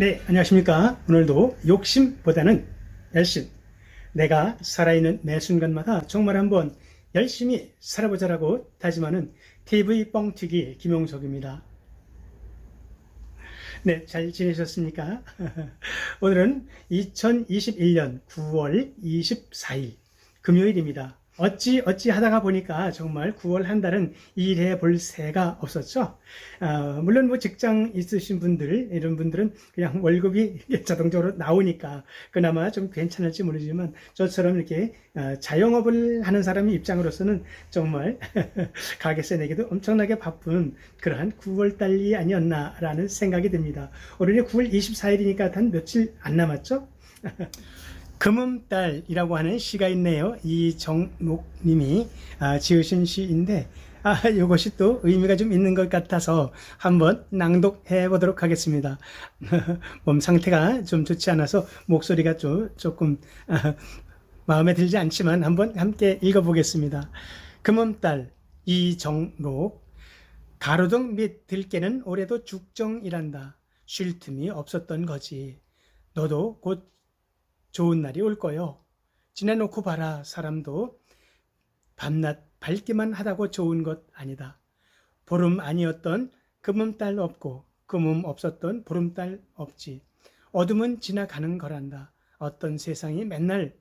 네, 안녕하십니까. 오늘도 욕심보다는 열심. 내가 살아있는 매 순간마다 정말 한번 열심히 살아보자라고 다짐하는 TV 뻥튀기 김용석입니다. 네, 잘 지내셨습니까? 오늘은 2021년 9월 24일 금요일입니다. 어찌 어찌 하다가 보니까 정말 9월 한 달은 일해 볼 새가 없었죠. 아, 물론 뭐 직장 있으신 분들 이런 분들은 그냥 월급이 자동적으로 나오니까 그나마 좀 괜찮을지 모르지만 저처럼 이렇게 아, 자영업을 하는 사람의 입장으로서는 정말 가게세 내기도 엄청나게 바쁜 그러한 9월 달이 아니었나라는 생각이 듭니다. 오늘이 9월 24일이니까 단 며칠 안 남았죠? 금음달이라고 하는 시가 있네요. 이정록 님이 아, 지으신 시인데 아, 이것이 또 의미가 좀 있는 것 같아서 한번 낭독해 보도록 하겠습니다. 몸 상태가 좀 좋지 않아서 목소리가 좀 조금 아, 마음에 들지 않지만 한번 함께 읽어보겠습니다. 금음달 이정록 가로등 및 들깨는 올해도 죽정이란다. 쉴 틈이 없었던 거지. 너도 곧 좋은 날이 올 거요. 지내놓고 봐라. 사람도 밤낮 밝기만 하다고 좋은 것 아니다. 보름 아니었던 금음달 없고 금음 없었던 보름달 없지. 어둠은 지나가는 거란다. 어떤 세상이 맨날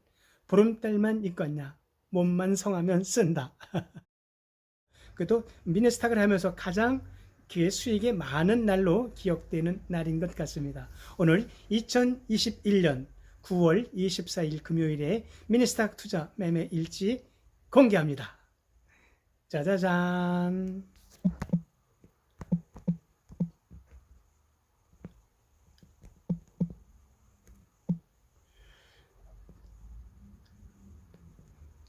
보름달만 있겠냐. 몸만 성하면 쓴다. 그래도 미네스탁을 하면서 가장 그 수익이 많은 날로 기억되는 날인 것 같습니다. 오늘 2021년 9월 24일 금요일에 미니스탁 투자 매매 일지 공개합니다. 짜자잔.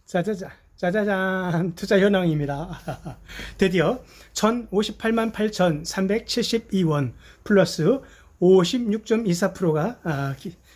짜자잔. 짜자잔. 투자 현황입니다. 드디어 1058만 8,372원 플러스 56.24%가 아,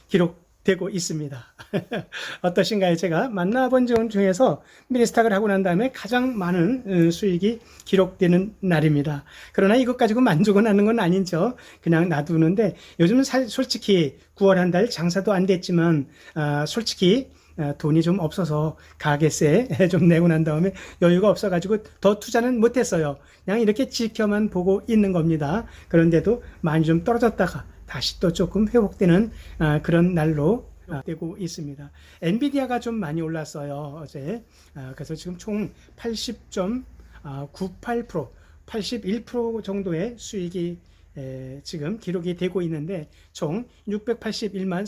기록 되고 있습니다. 어떠신가요? 제가 만나본 점 중에서 미니스탁을 하고 난 다음에 가장 많은 어, 수익이 기록되는 날입니다. 그러나 이것 가지고 만족은 하는 건 아니죠. 그냥 놔두는데 요즘은 살, 솔직히 9월 한 달 장사도 안 됐지만 아, 솔직히 아, 돈이 좀 없어서 가게세 좀 내고 난 다음에 여유가 없어가지고 더 투자는 못했어요. 그냥 이렇게 지켜만 보고 있는 겁니다. 그런데도 많이 좀 떨어졌다가 다시 또 조금 회복되는 아, 그런 날로 아, 되고 있습니다. 엔비디아가 좀 많이 올랐어요 어제. 아, 그래서 지금 총 80.98% 81% 정도의 수익이 에, 지금 기록이 되고 있는데 총 681만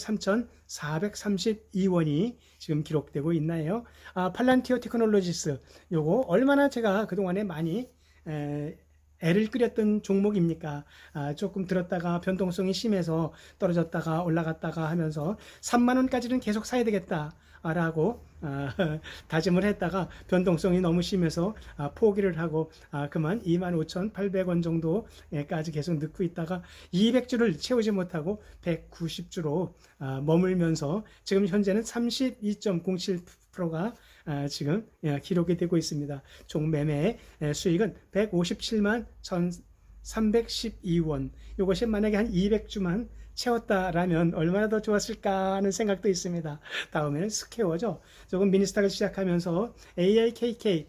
3,432원이 지금 기록되고 있나요? 아, 팔란티어 테크놀로지스 요거 얼마나 제가 그동안에 많이 에, 애를 끓였던 종목입니까? 아, 조금 들었다가 변동성이 심해서 떨어졌다가 올라갔다가 하면서 3만 원까지는 계속 사야 되겠다. 라고 아, 다짐을 했다가 변동성이 너무 심해서 아, 포기를 하고 아, 그만 25,800원 정도까지 계속 넣고 있다가 200주를 채우지 못하고 190주로 아, 머물면서 지금 현재는 32.07% 가 아, 지금 예, 기록이 되고 있습니다. 총 매매 수익은 157만 1,312원. 이것이 만약에 한 200주만 채웠다라면 얼마나 더 좋았을까 하는 생각도 있습니다. 다음에는 스퀘어죠. 조금 미니스탁을 시작하면서 AIKK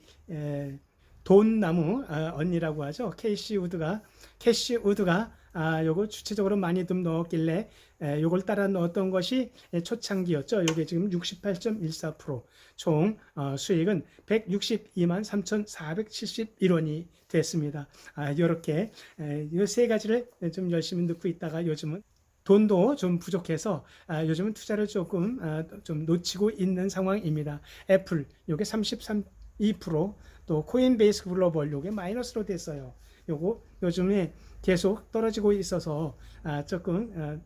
돈나무 아, 언니라고 하죠. 캐시 우드가 캐시 우드가 아, 요거 주체적으로 많이 좀 넣었길래 에, 요걸 따라 넣었던 것이 초창기였죠. 요게 지금 68.14%총 어, 수익은 162만 3,471원이 됐습니다. 아, 요렇게 이세 가지를 좀 열심히 넣고 있다가 요즘은 돈도 좀 부족해서 아, 요즘은 투자를 조금 아, 좀 놓치고 있는 상황입니다. 애플 요게 33 2%또 코인베이스 글로벌 요게 마이너스로 됐어요. 요거 요즘에 계속 떨어지고 있어서 아, 조금 아,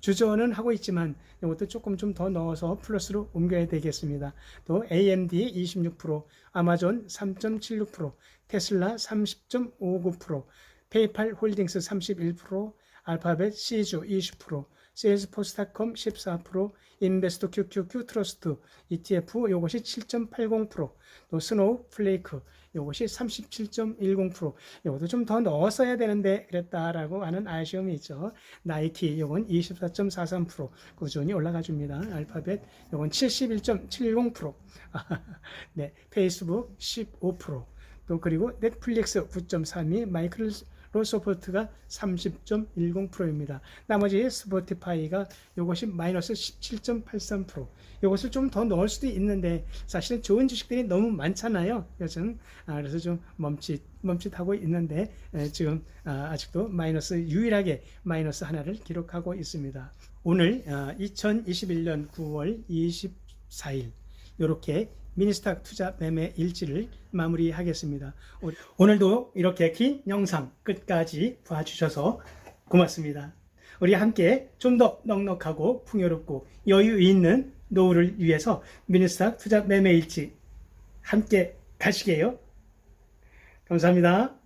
주저는 하고 있지만 이것도 조금 좀 더 넣어서 플러스로 옮겨야 되겠습니다. 또 AMD 26%, 아마존 3.76%, 테슬라 30.59%, 페이팔 홀딩스 31%, 알파벳 C주 20%, 세일즈포스닷컴 14%, 인베스트 QQQ 트러스트 ETF 요것이 7.80%, 또 스노우 플레이크 요것이 37.10%. 요것도 좀 더 넣었어야 되는데 그랬다라고 하는 아쉬움이 있죠. 나이키 요건 24.43% 꾸준히 올라가 줍니다. 알파벳 요건 71.70%. 네, 페이스북 15%. 또 그리고 넷플릭스 9.32, 마이크로소프트 가 30.10%입니다. 나머지 스포티파이가 이것이 마이너스 17.83%. 이것을 좀 더 넣을 수도 있는데 사실은 좋은 주식들이 너무 많잖아요. 요즘 아, 그래서 좀 멈칫 멈칫하고 있는데 에, 지금 아, 아직도 마이너스 유일하게 마이너스 하나를 기록하고 있습니다. 오늘 아, 2021년 9월 24일 이렇게 미니스탁 투자 매매 일지를 마무리하겠습니다. 오- 오늘도 이렇게 긴 영상 끝까지 봐주셔서 고맙습니다. 우리 함께 좀 더 넉넉하고 풍요롭고 여유 있는 노후를 위해서 미니스탁 투자 매매 일지 함께 가시게요. 감사합니다.